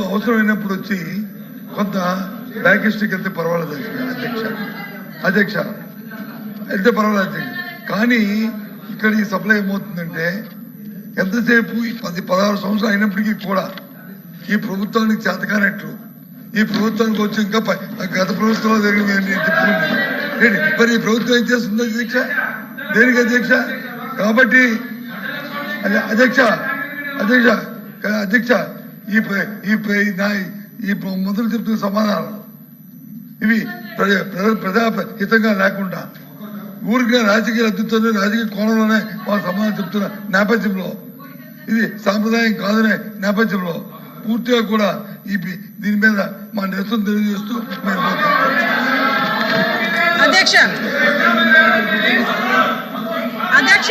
అవసరమైనప్పుడు వచ్చి కొంత బ్యాకిస్ట్కి వెళ్తే పర్వాలేదు అధ్యక్ష. అధ్యక్ష. వెళ్తే పర్వాలేదు అధ్యక్ష. కానీ ఇక్కడ ఈ సప్లై ఏమవుతుందంటే ఎంతసేపు పది పదహారు సంవత్సరాలు అయినప్పటికీ కూడా ఈ ప్రభుత్వానికి చేతకానట్లు ఈ ప్రభుత్వానికి వచ్చి ఇంకా గత ప్రభుత్వంలో జరిగింది అని నేను చెప్తున్నాను ఏంటి? మరి ఈ ప్రభుత్వం ఏం చేస్తుంది అధ్యక్ష? దేనికి అధ్యక్ష? కాబట్టి అధ్యక్ష అధ్యక్ష కా- అధ్యక్ష ఈ ఈ మొదలు చెప్తున్న సమాధానం. ఇవి ప్రజా హితంగా లేకుండా ఊరికే రాజకీయ అద్భుతంలో రాజకీయ కోణంలోనే వాళ్ళ సమాధానం చెప్తున్న నేపథ్యంలో. ఇది సాంప్రదాయం కాదనే నేపథ్యంలో. పూర్తిగా కూడా ఈ దీని మీద మా నిరసన తెలియజేస్తూ మేము. అధ్యక్ష. అధ్యక్ష.